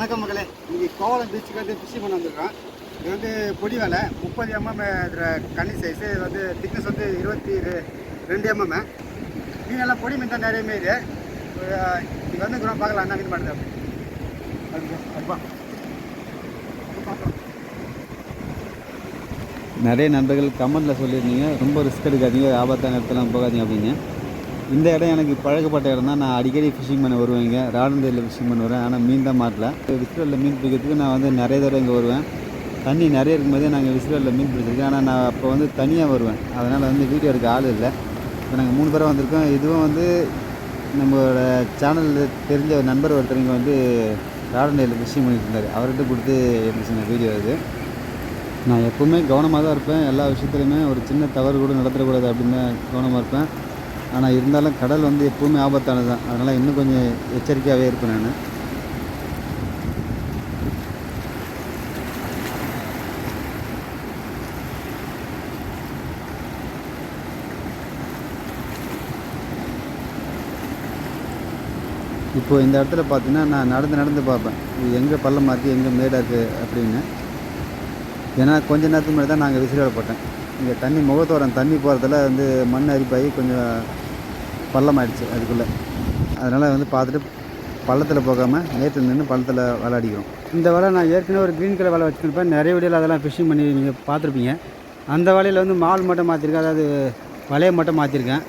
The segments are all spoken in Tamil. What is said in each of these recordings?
வணக்கம் மக்களே. இன்றைக்கி கோவலம் பீச்சுக்கு வந்து ஃபிஷிங் பண்ண வந்திருக்கோம். இது வந்து பொடி வேலை. முப்பது எம்எம் இதில் கண்ணி சைஸு இது வந்து திக்னஸ் வந்து இருபத்தி ரெண்டு எம்எம் மீனெல்லாம் பொடி மீன் தான் நிறைய மீன் இது வந்து கூட பார்க்கலாம் என்ன மீன் பண்ணுறது அப்பா நிறைய நண்பர்கள் கமெண்டில் சொல்லியிருந்தீங்க. ரொம்ப ரிஸ்க் எடுக்காதீங்க. ஆபத்தான இடத்துலாம் போகாதீங்க அப்படின்னு. இந்த இடம் எனக்கு பழக்கப்பட்ட இடம் தான். நான் அடிக்கடி ஃபிஷிங் பண்ண வருவேங்க ராடந்தேரியில் ஃபிஷிங் பண்ண வருவேன். ஆனால் மீன் தான் மாட்டல. விசிறலில் மீன் பிடிக்கிறதுக்கு நான் வந்து நிறைய தடவை இங்கே வருவேன். தண்ணி நிறைய இருக்கும்போதே நாங்கள் விசிறலில் மீன் பிடிச்சிருக்கேன் ஆனால் நான் அப்போ வந்து தனியாக வருவேன். அதனால் வந்து வீடியோ எடுக்க ஆள் இல்லை. இப்போ நாங்கள் மூணு பேரும் வந்திருக்கோம். இதுவும் வந்து நம்மளோட சேனலில் தெரிஞ்ச ஒரு நண்பர் ஒருத்தர் இங்கே வந்து ராடந்தேரியில் ஃபிஷிங் பண்ணிட்டு இருந்தார். அவர்கிட்ட கொடுத்து எடுத்து சொன்ன வீடியோ இது. நான் எப்போவுமே கவனமாக தான் இருப்பேன். எல்லா விஷயத்துலையுமே ஒரு சின்ன தவறு கூட நடத்தக்கூடாது அப்படின்னு தான் கவனமாக இருப்பேன். ஆனால் இருந்தாலும் கடல் வந்து எப்போவுமே ஆபத்தானது தான் அதனால் இன்னும் கொஞ்சம் எச்சரிக்கையாகவே இருப்பேன் நான். இப்போது இந்த இடத்துல பார்த்தீங்கன்னா நான் நடந்து நடந்து பார்ப்பேன். இது எங்கே பள்ளம் மாற்றி எங்கே மேடாக இருக்குது அப்படின்னு. ஏன்னா கொஞ்ச நேரத்துக்கு முன்னாடி தான் நாங்கள் விசிறியோட இங்கே தண்ணி முகத்தோரம் தண்ணி போகிறதுல வந்து மண் அரிப்பாகி கொஞ்சம் பள்ளம் ஆயிடுச்சு அதுக்குள்ளே. அதனால் வந்து பார்த்துட்டு பள்ளத்தில் போகாமல் நேற்று நின்று பள்ளத்தில் விளையாடிக்கிறோம். இந்த வலை நான் ஏற்கனவே ஒரு க்ரீன் கலர் வலை வச்சுருப்பேன் நிறைய வீடியோவில் அதெல்லாம் ஃபிஷிங் பண்ணி நீங்கள் பார்த்துருப்பீங்க. அந்த வலையில் வந்து மால் மட்டும் மாற்றிருக்கேன் அதாவது வலையை மட்டும் மாற்றிருக்கேன்.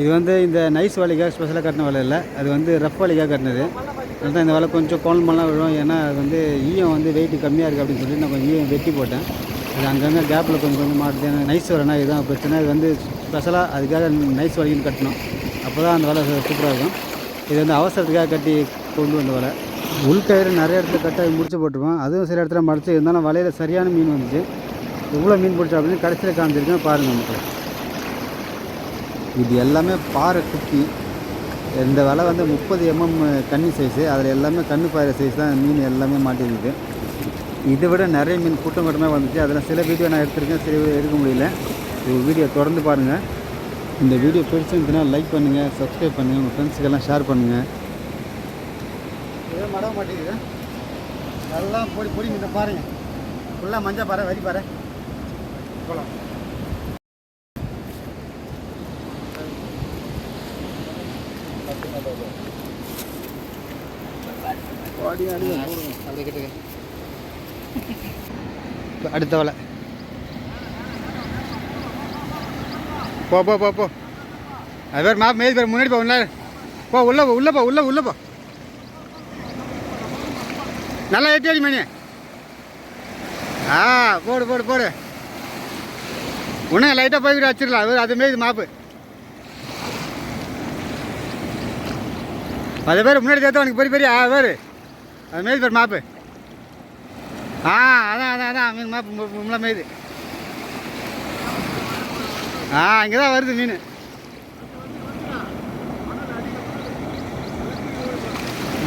இது வந்து இந்த நைஸ் வலைக்காக ஸ்பெஷலாக கட்டின வலை இல்லை. அது வந்து ரஃப் வலைக்காக கட்டினது. அதுதான் இந்த வலை கொஞ்சம் கோலமெல்லாம் விழும். ஏன்னா அது வந்து ஈயம் வந்து வெயிட் கம்மியாக இருக்குது அப்படின்னு சொல்லி நான் கொஞ்சம் ஈயம் வெட்டி போட்டேன். அது அங்கங்கே கேப்பில் கொஞ்சம் கொஞ்சம் மாட்டுது. ஏன்னா நைஸ் வரேன்னா இதுதான் பிரச்சனை. இது வந்து ஸ்பெஷலாக அதுக்காக நைஸ் வலைன்னு கட்டணும் அப்போ தான் அந்த வலை சூப்பராக இருக்கும். இது வந்து அவசரத்துக்காக கட்டி கொண்டு வந்த வலை. உள்கயிறு நிறைய இடத்துல கட்டாகி முடிச்சு போட்டுருவோம் அதுவும் சில இடத்துல மடிச்சு இருந்தாலும் வலையில் சரியான மீன் வந்துச்சு. எவ்வளோ மீன் பிடிச்சா அப்படின்னு கடைசியில் காமிச்சிருக்கேன். பாருங்கள் மக்கள். இது எல்லாமே பாறை குட்டி இந்த வலை வந்து முப்பது எம்எம் கன்னி சைஸு அதில் எல்லாமே கண்ணு பாறை சைஸ் தான் மீன் எல்லாமே மாட்டிருக்குது. இதை விட நிறைய மீன் கூட்டம் கூட்டமாக வந்துச்சு. அதில் சில வீடியோ நான் எடுத்திருக்கேன். சில எடுக்க முடியல. இது வீடியோ தொடர்ந்து பாருங்கள் இந்த வீடியோ பிடிச்சிருந்துச்சுன்னா லைக் பண்ணுங்கள் சப்ஸ்கிரைப் பண்ணுங்கள் உங்கள் ஃப்ரெண்ட்ஸுக்கெல்லாம் ஷேர் பண்ணுங்கள் ஏதோ மடவ மாட்டேங்குது எல்லாம் பொடி பொடி மீன் பாருங்க. ஃபுல்லாக மஞ்சள் பாறை வரி பாறை. போகலாம் அடுத்த வலை. போ போ போ போ. அது பேர் மேப் மேல் பேர் முன்னாடி போ உள்ள போ உள்ள போ உள்ள போ உள்ள உள்ள போ. நல்லா எட்டி அடி மணி. ஆ போடு போடு போடு. இன்னும் லைட்டாக போய்கிட்டு வச்சிடலாம் அது அது மாரி மாப்பு. அது பேர் முன்னாடி சேர்த்து உனக்கு பெரிய பெரிய ஆ பேர். அது மாரி பேர் மாப்பு. ஆ அதான் அதான் அதான். மீன் மாப்பு முள்ள மேய்து ஆ இங்கே தான் வருது மீன்.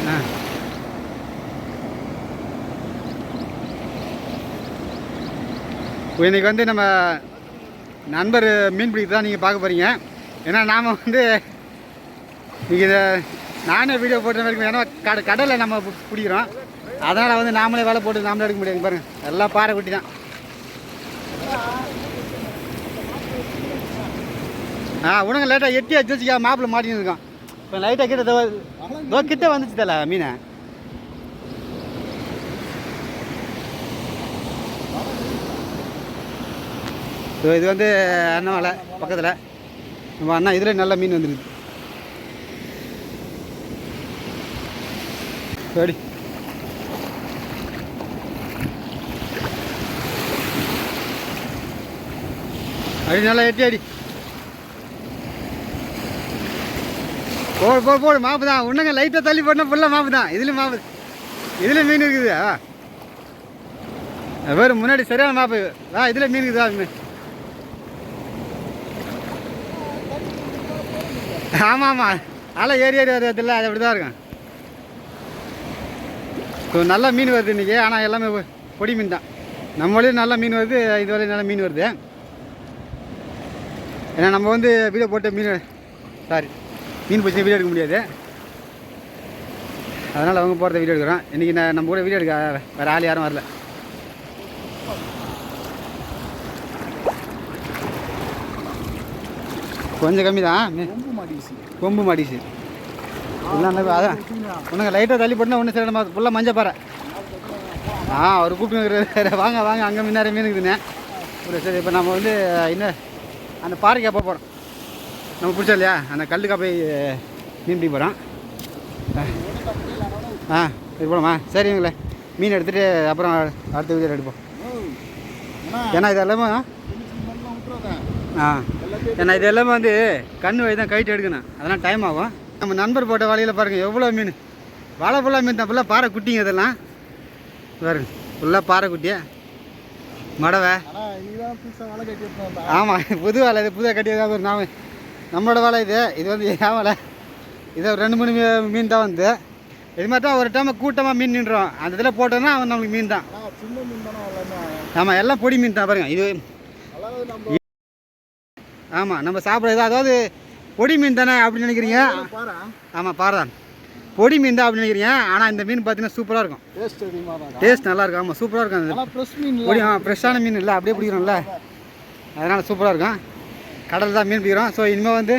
ஆ. இப்போ இன்றைக்கி வந்து நம்ம நண்பர் மீன் பிடிக்க தான் நீங்கள் பார்க்க போகிறீங்க ஏன்னா நாம் வந்து இன்றைக்கி இதை நானே வீடியோ போட்ட வரைக்கும் ஏன்னா கட கடலில் நம்ம பிடிக்கிறோம். அதனால் வந்து நாமளே வேலை போட்டு நாமளே எடுக்க முடியாது. பாருங்கள் எல்லாம் பாறை குட்டி தான். ஆ உனக்கு லைட்டாக எட்டி அடிச்சு வச்சுக்கா மாப்பிள்ளை மாட்டின்னு இருக்கான். இப்போ லைட்டாக கிட்ட தோ கிட்ட வந்துச்சு தல மீனை. ஸோ இது வந்து அண்ணன் வலை பக்கத்தில். நம்ம அண்ணா இதில் நல்ல மீன் வந்துருக்கு சரி. அடி நல்லா எட்டி அடி. போடு போடு போடு மாப்பு தான் ஒன்றுங்க லைட்டாக தள்ளி போட்டால் ஃபுல்லாக மாப்பு தான் இதுலேயும் மாப்பு இதுலேயும் மீன் இருக்குது ஆ வேறு முன்னாடி சரியான மாப்பு ஆ இதில் மீன் இருக்குதா மீன் ஆமாம் ஆமாம் அலை ஏறி ஏறி வருதில்ல அது அப்படி தான் இருக்கும் நல்ல மீன் வருது இன்றைக்கி ஆனால் எல்லாமே பொடி மீன் தான். நம்ம வழியும் நல்ல மீன் வருது இது வரையும் நல்ல மீன் வருது. ஏன்னா நம்ம வந்து வீடியோ போட்டு மீன் சாரி மீன் பிடிச்சி வீடியோ எடுக்க முடியாது. அதனால் அவங்க போகிறத வீடியோ எடுக்கிறோம். இன்றைக்கி நான் நம்ம கூட வீடியோ எடுக்க வேறு ஆள் யாரும் வரல. கொஞ்சம் கம்மி தான் கொம்பு கொம்பு மாடிச்சு. எல்லாம் அதான். லைட்டாக தள்ளி போட்டுனா ஒன்றும் சரி நம்ம ஃபுல்லாக மஞ்சள் பாறை. ஆ அவர் கூப்பிட்டு வாங்க வாங்க அங்கே முன்னாடி மீன் இருக்குதுண்ணே ஒரு சரி இப்போ நம்ம வந்து இன்னும் அந்த பாறைக்கு எப்போ போகிறோம் நம்ம பிடிச்சோம் இல்லையா? அந்த கல்லுக்கா போய் மீன் பிடிக்க போகிறோம் ஆ சரி போலாமா சரிங்களே மீன் எடுத்துகிட்டு அப்புறம் அடுத்த வீடியோ எடுப்போம். ஏன்னா இது எல்லாமே ஆ ஏன்னா இது எல்லாமே வந்து கண்ணு வழி தான் கைட்டு எடுக்கணும். அதெல்லாம் டைம் ஆகும். நம்ம நண்பர் போட்ட வலையில் பாருங்கள் எவ்வளோ மீன். வாழை ஃபுல்லாக மீன் தான். ஃபுல்லாக பாறை குட்டிங்க இதெல்லாம். பாருங்க ஃபுல்லாக பாறை குட்டியா? மடவை. வலை கட்டி ஆமாம் புது வலை இது புதுசாக கட்டியதாக ஒரு நாம நம்மளோட வலை இது. இது வந்து என் வலை. இது ரெண்டு மூணு மீன் தான் வந்து. இது மாதிரி தான் ஒரு டைம் கூட்டமாக மீன் நின்றோம். அந்த இதில் போட்டோன்னா அவன் நம்மளுக்கு மீன் தான். ஆமாம் எல்லாம். பொடி மீன் தான் பாருங்க. இது ஆமாம் நம்ம சாப்பிட்றது அதாவது பொடி மீன் தானே அப்படின்னு நினைக்கிறீங்க? ஆமாம் பாரதான் பொடி மீன் தான் அப்படின்னு நினைக்கிறீங்க. ஆனால் இந்த மீன் பார்த்தீங்கன்னா சூப்பராக இருக்கும். டேஸ்ட் நல்லா இருக்கும். ஆமாம் சூப்பராக இருக்கும் மீன் பொடி ஆ ஃப்ரெஷ்ஷான மீன் இல்லை. அப்படியே பிடிக்கிறோம்ல. அதனால் சூப்பராக இருக்கும். கடல் தான் மீன் பிடிக்கிறோம். ஸோ இனிமேல் வந்து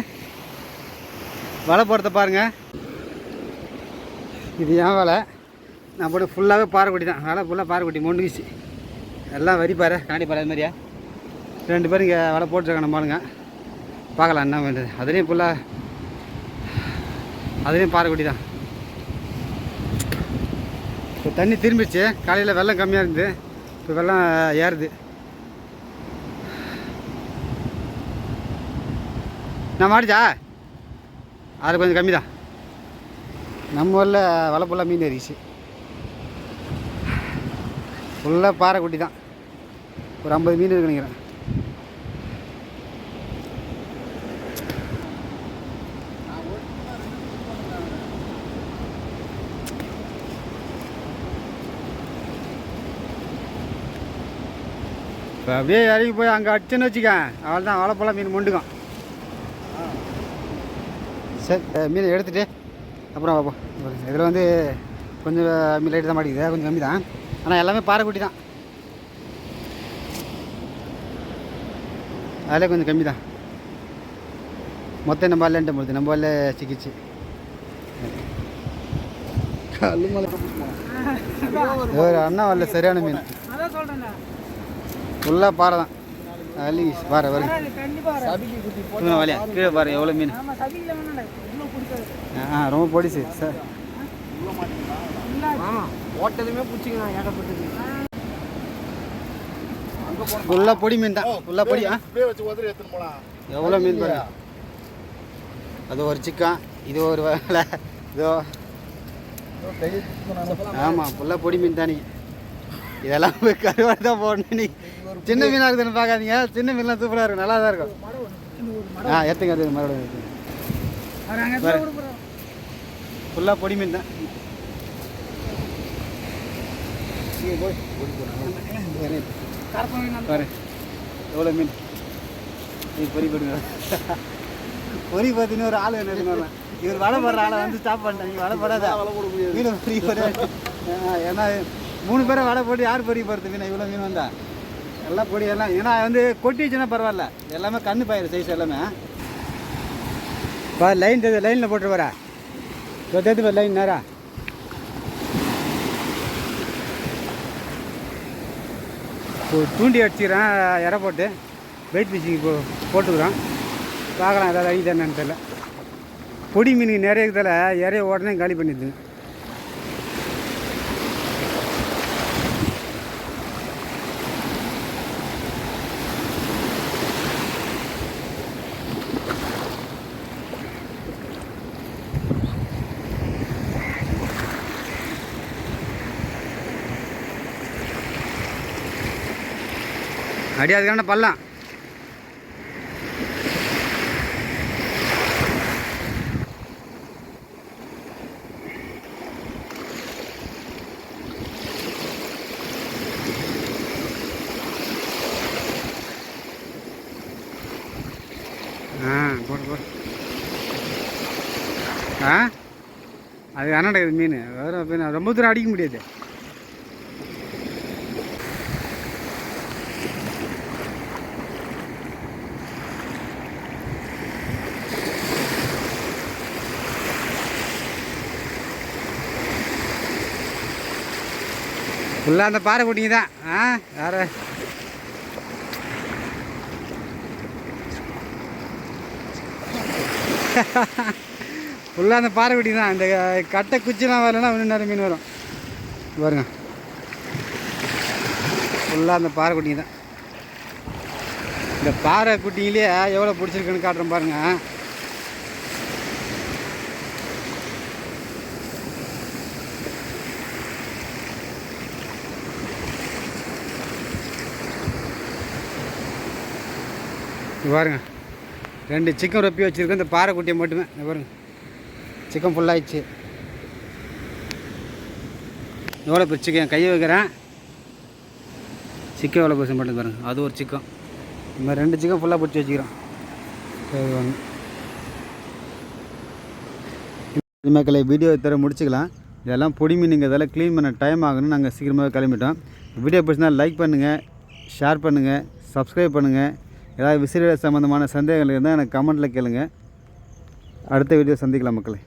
வலை போடுறத பாருங்கள் இது ஏன் வலை? நான் போட்டு ஃபுல்லாகவே பாறைக்குட்டி தான். வலை ஃபுல்லாக பாறைக்குட்டி மொண்டுக்குச்சு எல்லாம் வரி பாறை கண்ணாடி பாரு அது மாதிரியா? ரெண்டு பேரும் இங்கே வலை போட்டுருக்காங்க நம்மளுங்க பார்க்கலாம் என்ன வேண்டியது அதுலேயும் ஃபுல்லாக அதுலேயும் பாறைக்குட்டி தான். இப்போ தண்ணி திரும்பிடுச்சு. காலையில் வெள்ளம் கம்மியாக இருந்தது. இப்போ வெள்ளம் ஏறுது. நான் மாடிச்சா அது கொஞ்சம் கம்மி தான் நம்ம ஊரில் வலை ஃபுல்லாக மீன் ஏறிச்சு. ஃபுல்லாக பாறைக்குட்டி தான். ஒரு ஐம்பது மீன் இருக்கு நினைக்கிறேன். இப்போ அப்படியே இறங்கி போய் அங்கே அடிச்சுன்னு வச்சுக்கேன். அவள் தான் வலைப்பழம் மீன் மொண்டுக்கும் சரி மீனை எடுத்துட்டு அப்புறம் பார்ப்போம் இதில் வந்து கொஞ்சம் மீன் லைட்டு தான் மாட்டிக்குது கொஞ்சம் கம்மி தான். ஆனால் எல்லாமே பாறைக்குட்டி தான். அதில் கொஞ்சம் கம்மி தான். மொத்தம் நம்ம வரலன்ட்டு போகுது நம்ம வரல சிக்கிச்சு. கல்லு மலை. ஒரு அண்ணா வரல சரியான மீன். ஃபுல்லாக பாறை தான். அள்ளி பாறை வருங்க வழியா கீழே பாரு எவ்வளோ மீன்? ஆ ரொம்ப பிடிச்சி சார் இல்ல, ஓட்டலுமே பிடிச்சிக்கலாம் ஏகப்பட்டது ஃபுல்லாக பொடி மீன் தான் ஃபுல்லாக பொடி ஆ. எவ்வளோ மீன் பாருங்க அது ஒரு சிக்கன் இது ஒரு வேலை இதோ. ஆமாம் ஃபுல்லாக பொடி மீன் தானே இதெல்லாம் போய் கருவாடு தான் போடணும். நீ சின்ன மீனாக இருக்குதுன்னு பார்க்காதீங்க. சின்ன மீன்லாம் சூப்பராக இருக்கும். நல்லா தான் இருக்கும். ஆ ஏற்றுங்க அது மறுபடியும் விட. ஃபுல்லாக பொடி மீன் தான். கருப்பு மீன் அந்த- பாரு எவ்வளோ மீன்? நீ பொறி போடுங்க. பொறி பார்த்தீங்கன்னா ஒரு ஆள் என்ன இவர் வலை போடுற ஆளை வந்து ஸ்டாப் பண்ணிட்டாங்க. வலை போடாத. மீன் பொறி போட ஏன்னா மூணு பேரை வலை போட்டு யார் பொறி போகிறது மீன் இவ்வளோ மீன் வந்தா? எல்லாம் பொடி எல்லாம். ஏன்னா வந்து கொட்டிச்சுன்னா பரவாயில்ல. எல்லாமே கண்ணு பயிர் சைஸ் எல்லாமே. பா லைன் தெரியுது லைனில் போட்டு வரா தெரிஞ்சு பாரு லைன் நேரா. இப்போ தூண்டி அடிச்சுக்கிறேன் இற போட்டு. வெயிட் ஃபிஷிங் இப்போ போட்டுக்கிறோம் பார்க்கலாம் ஏதாவது ஐடியா என்னன்னு தெரியல. பொடி மீனுக்கு நிறைய இருக்கிறதால இறைய உடனே காலி பண்ணிடுது. அடி அதுக்கான பள்ளம். ஆ போடு போடு. ஆ? அது அண்ணாண்ட மீன். வேறு மீன் ரொம்ப தூரம் அடிக்க முடியாது. ஃபுல்லாக அந்த பாறை குட்டிங்க தான் ஆ வேறு. ஃபுல்லாக அந்த பாறை குட்டி தான் இந்த கட்டை குச்சிலாம் வரலன்னா இன்னும் நிறைய மீன் வரும். பாருங்க. ஃபுல்லாக அந்த பாறை குட்டிங்க தான் இந்த பாறை குட்டிங்களே எவ்வளோ பிடிச்சிருக்குன்னு காட்டுறேன் பாருங்கள் பாருங்க. ரெண்டு சிக்கன் ரொப்பி வச்சுருக்கேன். இந்த பாறை குட்டியை மட்டுமே. இந்த பாருங்க. சிக்கன் ஃபுல்லாகிடுச்சு எவ்வளோ பெரிய சிக்கன் கையை வைக்கிறேன். சிக்கன் எவ்வளோ பெருசு மட்டும் பாருங்க. அது ஒரு சிக்கன் இந்த மாதிரி ரெண்டு சிக்கன் ஃபுல்லாக பிடிச்சி வச்சுக்கிறோம். சரி வாங்க வீடியோ தர முடிச்சுக்கலாம். இதெல்லாம் பொடி மீனுங்க. இதெல்லாம் க்ளீன் பண்ண டைம் ஆகணும் நாங்கள் சீக்கிரமாகவே கிளம்பிட்டோம். வீடியோ பிடிச்சினா லைக் பண்ணுங்கள் ஷேர் பண்ணுங்கள் சப்ஸ்கிரைப் பண்ணுங்கள் ஏதாவது விசிறியல் சம்மந்தமான சந்தேகங்கள் இருந்தால் எனக்கு கமெண்ட்டில் கேளுங்க. அடுத்த வீடியோ சந்திக்கலாம் மக்களை.